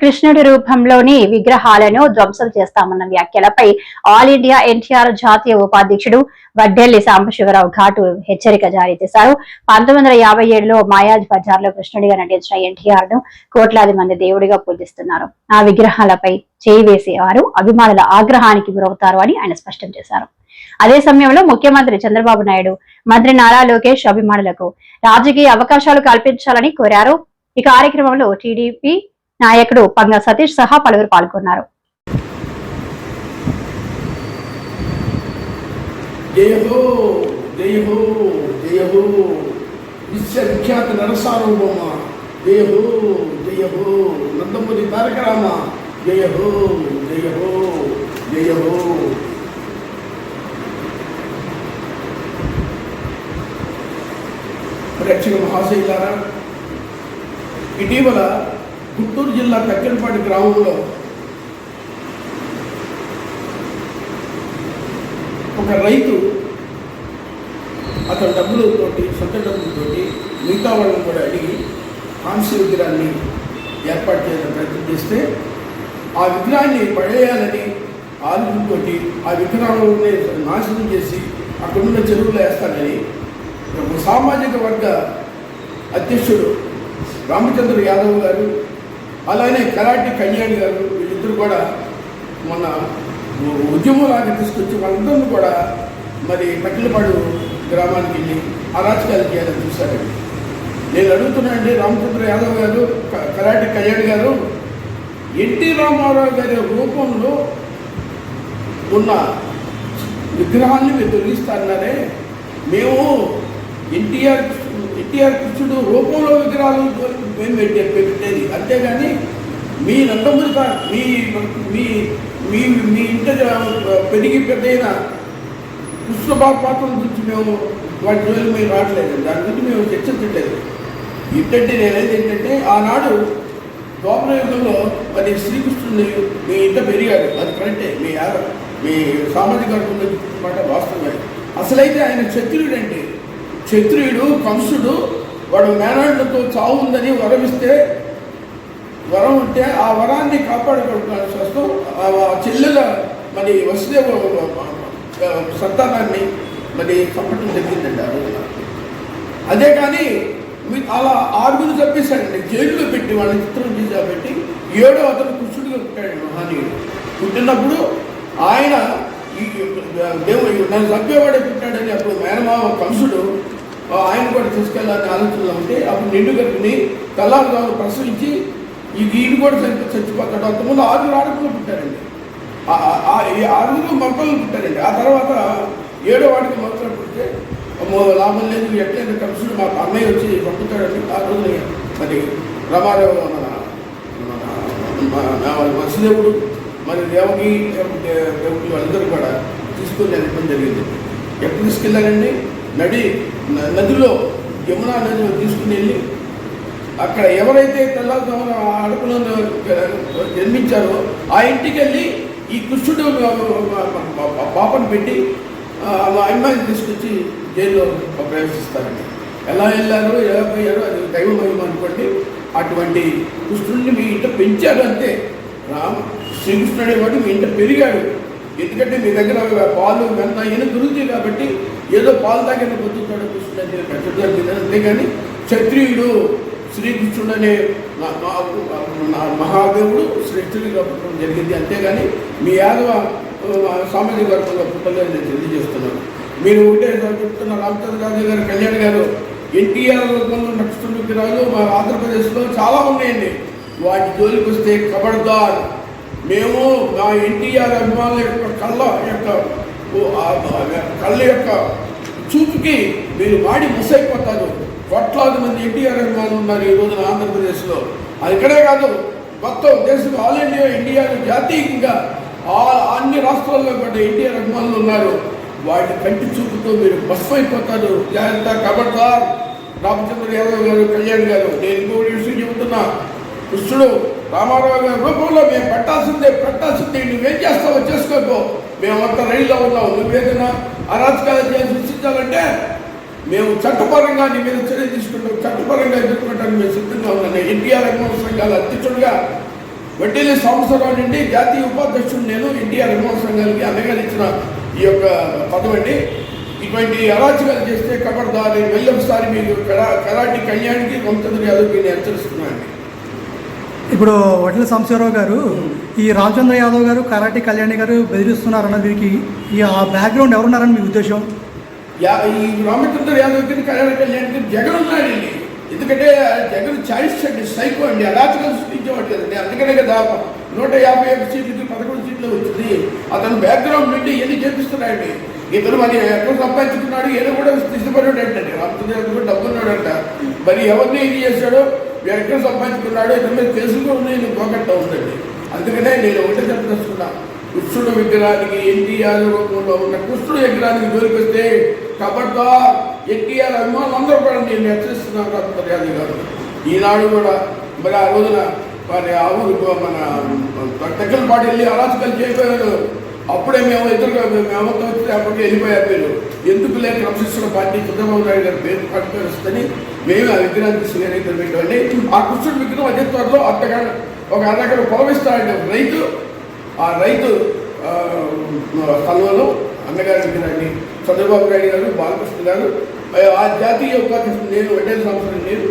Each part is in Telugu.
కృష్ణుడి రూపంలోని విగ్రహాలను ధ్వంసం చేస్తామన్న వ్యాఖ్యలపై ఆల్ ఇండియా ఎన్టీఆర్ జాతీయ ఉపాధ్యక్షుడు వడ్డెల్లి సాంబశివరావు ఘాటు హెచ్చరిక జారీ చేశారు. పంతొమ్మిది వందల యాభై ఏడులో మాయాజ్ బజార్లో కృష్ణుడిగా నటించిన ఎన్టీఆర్ను కోట్లాది మంది దేవుడిగా పూజిస్తున్నారు. ఆ విగ్రహాలపై చేయి వేసే వారు అభిమానుల ఆగ్రహానికి గురవుతారు అని ఆయన స్పష్టం చేశారు. అదే సమయంలో ముఖ్యమంత్రి చంద్రబాబు నాయుడు మంత్రి నారా లోకేష్ అభిమానులకు రాజకీయ అవకాశాలు కల్పించాలని కోరారు. ఈ కార్యక్రమంలో టీడీపీ నాయకుడు పంగ సతీష్ సహా పలువురు పాల్గొన్నారు. విశ్వవిఖ్యాత నరసార్వభౌమ జయ హో జయ హో నందమూరి తారక రామ జయ హో జయ హో జయ హో ప్రేక్షక మహాశైలారా ఇటీవల గుంటూరు జిల్లా తక్కెనపాటి గ్రామంలో ఒక రైతు అతని డబ్బులతోటి సొంత డబ్బులతోటి మిగతా వాళ్ళని కూడా అడిగి కాంస్య విగ్రహాన్ని ఏర్పాటు చేయడానికి ప్రయత్నం చేస్తే ఆ విగ్రహాన్ని పడేయాలని ఆలోచనతోటి ఆ విగ్రహాలని నాశనం చేసి అక్కడున్న చెరువులో వేస్తానని ఒక సామాజిక వర్గ అధ్యక్షుడు రామచంద్ర యాదవ్ గారు అలానే కరాటి కళ్యాణ్ గారు వీళ్ళిద్దరు కూడా మొన్న ఉద్యమంలాగా తీసుకొచ్చి వాళ్ళందరినీ కూడా మరి పట్టిలపాడు గ్రామానికి వెళ్ళి అరాచకాలు చేయాలని చూశారండి నేను అడుగుతున్నానండి రామచంద్ర యాదవ్ గారు క- కరాటి కళ్యాణ్ గారు ఎన్టీ రామారావు గారి రూపంలో ఉన్న విగ్రహాన్ని మీరు తొలగిస్తారన్నారే మేము ఎన్టీఆర్ ఎన్టీఆర్ కృష్ణుడు రూపంలో విగ్రహాలు మేము పెట్టే పెట్టేది. అంతేగాని మీ నందమూరి తా- మీ మీ మీ మీ ఇంట పెరిగి పెద్దయిన కృష్ణ పాత్ర గురించి మేము వాటి రోజులు మేము రావట్లేదు. దాని గురించి మేము చర్చించట్లేదు. ఏంటంటే నేనేది ఏంటంటే ఆనాడు ద్వాపర యుగంలో మరి శ్రీకృష్ణుని మీ ఇంట పెరిగాడు. అది కరెక్టే. మీ మీ సామాజిక వర్గంలో మాట వాస్తవమే. అసలైతే ఆయన క్షత్రియుడండి క్షత్రియుడు కంసుడు వాడు మేనాడులతో చావు ఉందని వరమిస్తే వరం ఉంటే ఆ వరాన్ని కాపాడుకోవడానికి కోసం ఆ చెల్లెల మరి వసుదేవ సంతానాన్ని మరి చంపటం జరిగిందండి ఆ రోజున. అదే కానీ మీ అలా ఆరుగురు చంపేశాడండి జైల్లో పెట్టి వాళ్ళని చిత్రం చేసా పెట్టి ఏడో అతను కృష్ణుడిగా పుట్టాడు మహానీయుడు. పుట్టినప్పుడు ఆయన ఈ దేవుడు నన్ను చంపేవాడే పుట్టాడని అప్పుడు మేనమావ కంసుడు ఆయన కూడా తీసుకెళ్ళాలని ఆలోచనలో ఉంటే అప్పుడు నిండు కట్టుకుని తెల్లారుజాము ప్రసవించి ఈ కూడా చచ్చి చచ్చిపోతాడు. అంతకుముందు ఆరుగురు ఆడపిల్లలు పుట్టారండి. ఆ- ఆరుగురు మగపిల్లలు పుట్టారండి. ఆ తర్వాత ఏడో వాడికి మొదలు పుడితే లాభం లేదు ఎట్లయితే కలిసి మా అన్నయ్య వచ్చి పంపుతాడండి ఆ రోజు మరి రమారావు మన వసుదేవుడు మరి దేవకి దేవుడు వాళ్ళందరూ కూడా తీసుకుని వెళ్ళడం జరిగింది. ఎప్పుడు తీసుకెళ్ళారండి? నడి నదిలో యమునా నదిలో తీసుకుని వెళ్ళి అక్కడ ఎవరైతే తెల్లవారుజామున ఆ అడుగులను జన్మించారో ఆ ఇంటికి వెళ్ళి ఈ కృష్ణుడు పాపను పెట్టి ఆ అమ్మాయిని తీసుకొచ్చి జైల్లో ప్రవేశిస్తారండి. ఎలా వెళ్ళారో ఎలా పోయారో అది దైవ మహిమ అనుకోండి. అటువంటి కృష్ణుడిని మీ ఇంట పెంచారు అంతే రామ శ్రీకృష్ణుడే వాడు మీ ఇంట పెరిగాడు. ఎందుకంటే మీ దగ్గర పాలు వెంత ఈయన గురించి కాబట్టి ఏదో పాలు తాగిన పొద్దుతాడు కృష్ణుడు అంటే పెంచడం అంతేగాని క్షత్రియుడు శ్రీకృష్ణుడు అనే మహాదేవుడు శ్రేష్ఠుడిగా పుట్టడం జరిగింది. అంతేగాని మీ యాదవ సామాజిక వర్గంలో పుట్టలేదు నేను తెలియజేస్తున్నాను. మీరు ఒకటే చెప్తున్న రామచంద్ర గాంధీ గారు కళ్యాణ్ గారు ఎన్టీఆర్ రూపంలో నడుస్తున్న విగ్రహాలు మా ఆంధ్రప్రదేశ్లో చాలా ఉన్నాయండి. వాటి జోలికి వస్తే కబడ్దార్ మేము నా ఎన్టీఆర్ అభిమానుల యొక్క కళ్ళ యొక్క కళ్ళ యొక్క చూపుకి మీరు వాడి ముసైపోతారు. కోట్లాది మంది ఎన్టీఆర్ అభిమానులు ఉన్నారు ఈ రోజున ఆంధ్రప్రదేశ్లో. అది ఇక్కడే కాదు మొత్తం దేశం ఆల్ ఇండియా ఇండియా జాతీయంగా ఆ అన్ని రాష్ట్రాల్లో కూడా ఎన్టీఆర్ అభిమానులు ఉన్నారు. వాటి కంటి చూపుతో మీరు భస్మ అయిపోతారు జాగ్రత్త కబడ్దార్ రామచంద్ర యాదవ్ గారు కళ్యాణ్ గారు నేను ఇంకో విషయం చెబుతున్నా. కృష్ణుడు రామారావు గారి రూపంలో మేము పెట్టాల్సిందే పెట్టాల్సిందే. నువ్వేం చేస్తావో చేసుకోకో. మేమంతా రైల్లో ఉన్నాం. నువ్వేదైనా అరాచకాలు చేసి సృష్టించాలంటే మేము చట్టపరంగా నీ మీద చర్య తీసుకుంటాం. చట్టపరంగా ఎదుర్కొంటానికి మేము సిద్ధంగా ఉన్నాను ఎన్టీఆర్ రఘువంశ సంఘాల అధ్యక్షుడిగా వడ్డీలి సంవత్సరం నుండి జాతీయ ఉపాధ్యక్షుడు నేను ఎన్టీఆర్ రఘువంశ సంఘానికి అన్నగారు ఈ యొక్క పదం అండి. ఇటువంటి అరాచకాలు చేస్తే కబర్దారి వెళ్ళొకసారి మీరు కరా కరాటి కళ్యాణ్కి రామచంద్ర యాదవ్కి నేను హెచ్చరిస్తున్నాను ఇప్పుడు వడ్ల సాంబశివరావు గారు ఈ రామచంద్ర యాదవ్ గారు కరాటి కళ్యాణి గారు బెదిరిస్తున్నారన్న దీనికి ఈ ఆ బ్యాక్గ్రౌండ్ ఎవరున్నారని మీ ఉద్దేశం? యా ఈ రామచంద్ర యాదవ్కి కళ్యాణ కళ్యాణ్కి జగన్ ఉన్నాడండి. ఎందుకంటే జగన్ చాయిస్ అండి సైకో అండి అరాచకాలు సృష్టించేవాడు కదండి. అందుకనే కదా నూట యాభై ఒక్క సీట్లకి పదకొండు సీట్లు వచ్చింది. అతను బ్యాక్గ్రౌండ్ నుండి ఎన్ని చేపిస్తున్నాయండి ఇతను మరి ఎక్కడ సంపాదించుకున్నాడు? ఏదో కూడా ఇష్టపడాడు అంటే రామచంద్ర యాదవ్ కూడా డబ్బు ఉన్నాడంట మరి ఎవరిని ఇది చేశాడో? ఎక్కడ సంపాదించుకున్నాడో ఇతని మీద కేసులు కూడా ఉన్నాయి పోగొట్ట ఉందండి అందుకనే నేను ఒకటే చెప్పదలుచుకున్నా కృష్ణుడు విగ్రహానికి ఎన్టీఆర్ రూపంలో ఉన్న కృష్ణుడు విగ్రహానికి దొరికిస్తే కబడ్డా ఎన్టీఆర్ అభిమానులు అందరూ కూడా నేను హెచ్చరిస్తున్నాను రామచంద్ర గారు. ఈనాడు కూడా మరి ఆ రోజున మరి ఆ ఊరు మన టెక్కల పాటు వెళ్ళి అరాచకాలు చేయకపోయారు అప్పుడే మేము ఎదురుగా మేమంతా వచ్చి అప్పటికే వెళ్ళిపోయారు మీరు. ఎందుకు లేక క్రమశిక్షణ పార్టీ చంద్రబాబు నాయుడు గారి పేరు పట్టుకొస్తుంది మేము ఆ విగ్రహానికి తీసుకుని పెట్టండి ఆ కృష్ణుడి విగ్రహం అదే త్వరలో అర్ధగా ఒక అర్ధగంట పొలవిస్తాడండి రైతు ఆ రైతు ఆ, స్థలంలో అన్నగారి విగ్రహాన్ని చంద్రబాబు నాయుడు గారు బాలకృష్ణ గారు ఆ జాతీయ ఉపాధ్యక్షుడు నేను వెంటనే సంవత్సరం నేను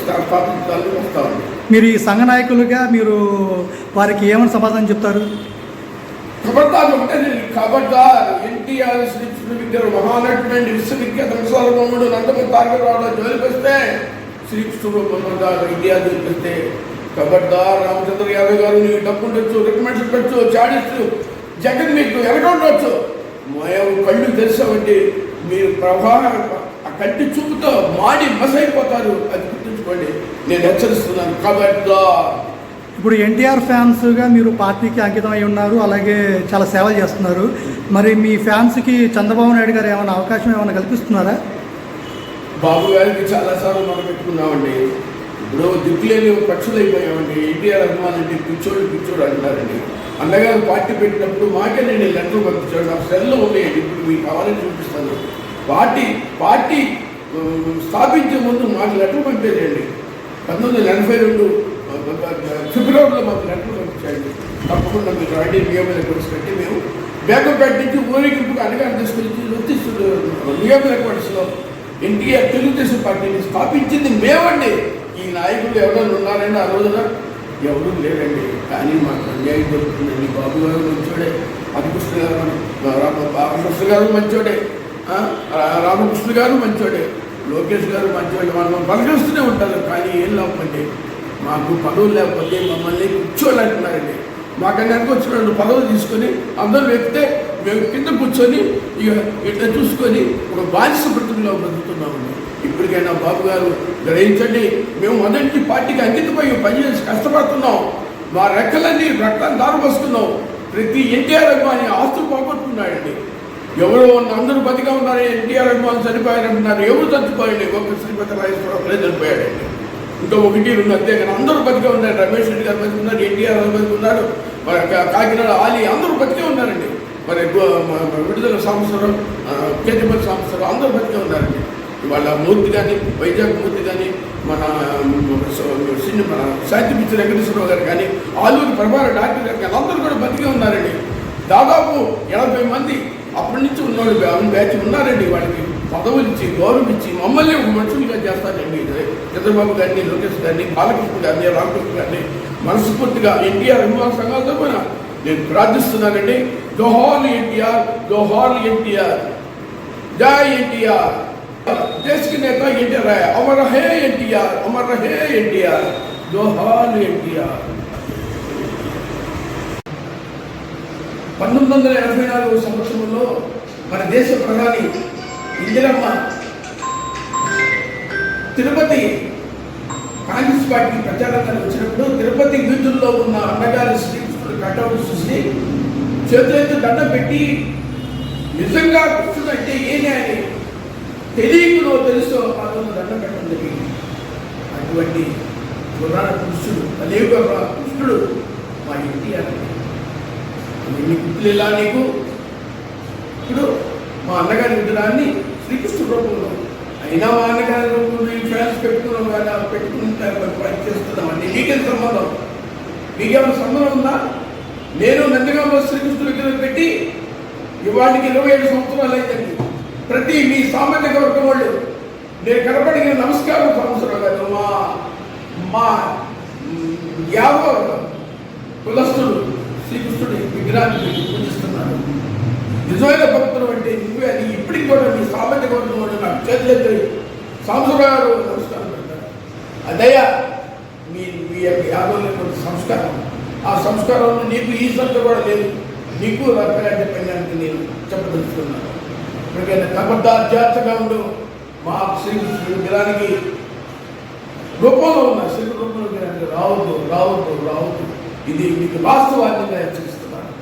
స్థాపించాలని వస్తాను. మీరు ఈ సంఘ నాయకులుగా మీరు వారికి ఏమైనా సమాధానం చెప్తారు? ఖబర్దార్ ఒకటే ఖబర్దార్ ఎన్టీఆర్ శ్రీకృష్ణ విద్యను మహానటువంటి విశ్వవిఖ్యాత విశ్వరూపముడు నందమూరి తారకరావులో జోలికొస్తే శ్రీకృష్ణుడు ఖబర్దార్ ఇండియా జోలికొస్తే ఖబర్దార్ రామచంద్ర యాదవ్ గారు నీకు డబ్బు ఉండొచ్చు రికమెండ్స్ పెట్టచ్చు చాడిస్తూ జగన్ మీకు ఎక్కడ ఉండొచ్చు. మేము కళ్ళు తెరిచామంటే మీరు ప్రభావం ఆ కంటి చూపుతో మాడి మసైపోతారు. అది గుర్తుంచుకోండి. నేను హెచ్చరిస్తున్నాను ఖబర్దార్ ఇప్పుడు ఎన్టీఆర్ ఫ్యాన్స్గా మీరు పార్టీకి అంకితం అయి ఉన్నారు అలాగే చాలా సేవలు చేస్తున్నారు. మరి మీ ఫ్యాన్స్కి చంద్రబాబు నాయుడు గారు ఏమైనా అవకాశం ఏమైనా కల్పిస్తున్నారా? బాబు గారికి చాలాసార్లు మనం పెట్టుకున్నామండి. ఇప్పుడు దిక్కులేని పక్షులు అయిపోయామండి ఎన్టీఆర్ అభిమానులు అంటే పిచ్చోడు పిచ్చోడు అంటున్నారండి. అన్నగారు పార్టీ పెట్టినప్పుడు మాకే నేను లెటర్ పంపించాడు. నా సెల్లో ఉన్నాయండి ఇప్పుడు మీకు కావాలని చూపిస్తాను. పార్టీ పార్టీ స్థాపించే ముందు మాకు లెటర్ పంపేదండి పంతొమ్మిది వందల ఎనభై రెండు ఫిబ్రవరిలో మాకు లెటర్ పంపించండి తప్పకుండా మీరు రండి నియమల రికార్డ్స్ పెట్టి మేము బేగంపేట నుంచి ఊరేగింపుకు అన్నగారు తీసుకొచ్చి నొత్తిస్తున్నారు నియమల రికార్డ్స్లో ఎన్టీఆర్ తెలుగుదేశం పార్టీని స్థాపించింది మేమండి. ఈ నాయకులు ఎవరైనా ఉన్నారండి ఆ రోజున? ఎవరు లేరండి. కానీ మాకు అన్యాయం జరుగుతుందండి. బాబు గారు మంచోడే అధికృష్ణ గారు మన- రామ- రామకృష్ణ గారు మంచోడే రామకృష్ణ గారు మంచోడే లోకేష్ గారు మంచోడే. మనం బలకరిస్తూనే ఉంటారు. కానీ ఏం లోపండి మాకు పదవులు లేకపోతే మమ్మల్ని కూర్చోని అంటున్నారండి. మాకన్నా వచ్చిన పదవులు తీసుకొని అందరూ వ్యక్తే మేము కింద కూర్చొని ఇక ఇట్లా చూసుకొని ఒక బానిస బ్రతుకులో బ్రతుకుతున్నామండి. ఇప్పటికైనా బాబు గారు గ్రహించండి మేము మొదటి పార్టీకి అంకితమై పనిచేసి కష్టపడుతున్నాం. మా రెక్కలన్నీ రక్తాన్ని దారిపోస్తున్నాం ప్రతి ఎన్టీఆర్ అభిమాని ఆస్తులు పోగొట్టుకున్నాడండి. ఎవరో ఉన్న అందరూ బతిగా ఉన్నారు ఎన్టీఆర్ అభిమానులు చనిపోయారంటున్నారు. ఎవరు చనిపోయండి ఒక శ్రీపతి రాజేశ్వరరావు చనిపోయాడండి. ఇంకా ఒకటి రెండు అంతే కానీ అందరూ బతికే ఉన్నారు. రమేష్ రెడ్డి గారు బతికి ఉన్నారు ఎన్టీఆర్ గారు బతికి ఉన్నారు మరి కాకినాడ ఆలి అందరూ బతికే ఉన్నారండి. మరి విడుదల సంవత్సరం కేతిపల్లి సంవత్సరం అందరూ బతికే ఉన్నారండి. వాళ్ళ మూర్తి కానీ వైజాగ్ మూర్తి కానీ మన మన సిన్ని మన సాహిత్య పిచ్చి వెంకటేశ్వరరావు గారు కానీ ఆలూరు ప్రభాకర్ డాక్టర్ గారు కానీ అందరూ కూడా బతికే ఉన్నారండి. దాదాపు ఎనభై మంది అప్పటి నుంచి ఉన్నోళ్ళు బ్యాచ్ ఉన్నారండి. వాళ్ళకి పదవులు ఇచ్చి గౌరవం ఇచ్చి మమ్మల్ని ఒక మనుషులుగా చేస్తారండి. చంద్రబాబు గారిని లోకేష్ గారిని బాలకృష్ణ గారిని రామకృష్ణ గారిని మనస్ఫూర్తిగా ఎన్టీఆర్ అభిమాన సంఘాల తరఫున నేను ప్రార్థిస్తున్నానండి జోహార్ ఎన్టీఆర్ జోహార్ ఎన్టీఆర్ జై ఎన్టీఆర్ देश के नेता एनटीआर है अमर है एनटीआर अमर रहे एनटीआर जोहार एनटीआर పంతొమ్మిది వందల ఎనభై నాలుగు సంవత్సరంలో మన దేశ ప్రధాని ఇందిరమ్మ తిరుపతి కాంగ్రెస్ పార్టీ ప్రచారంగా వచ్చినప్పుడు తిరుపతి వీధుల్లో ఉన్న అన్నగారి శ్రీకృష్ణుడు కట్అవుట్ చూసి చేతులైతే దండ పెట్టి నిజంగా కృష్ణుడు అంటే ఏనే అని తెలియకులో తెలుసో ఆ దండ పెట్టడం జరిగింది. అటువంటి పురాణ కృష్ణుడు కలియుగ కృష్ణుడు మా ఎన్టీఆర్ ఎన్ని గుర్తులు ఇలా నీకు? ఇప్పుడు మా అన్నగారి విగ్రహాన్ని శ్రీకృష్ణ రూపంలో అయినా మా అన్నగారి ఫ్యాన్స్ పెట్టుకున్నాం కదా పెట్టుకుంటారు పని చేస్తున్నాం అండి నీకేం సంబంధం. మీకేమైనా సంబంధం ఉందా? నేను నందిగామ శ్రీకృష్ణుడి విగ్రహం పెట్టి ఇవాటికి ఇరవై ఏడు సంవత్సరాలు అయిందండి. ప్రతి మీ సామాన్య వర్గం వాళ్ళు నేను కనపడిన నమస్కారం సంవత్సరం కాదు మా మా యావ కులస్తుడు శ్రీకృష్ణుడి విగ్రహాన్ని పూజిస్తున్నాడు నిజమైన భక్తులు అంటే నువ్వే అని ఇప్పటికి కూడా నీ సామాజిక వర్గం వాళ్ళు నాకు చేతులెత్తి సంవత్సరం నమస్కారం పెడతారు అదయ్యా మీ మీ యొక్క యాభై సంస్కారం. ఆ సంస్కారంలో నీకు ఈ సంత కూడా లేదు. నీకు రకమైన పైనానికి నేను చెప్పదలుచుకున్నాను. ఎందుకంటే కబద్దార్ జాగ్రత్తగా ఉండు. మా శ్రీకృష్ణుడి విగ్రహానికి రూపంలో ఉన్న శ్రీ రూపంలో విగ్రహానికి రావద్దు రావద్దు రావద్దు. ఇది మీకు వాస్తవాన్ని హెచ్చరిస్తున్నాను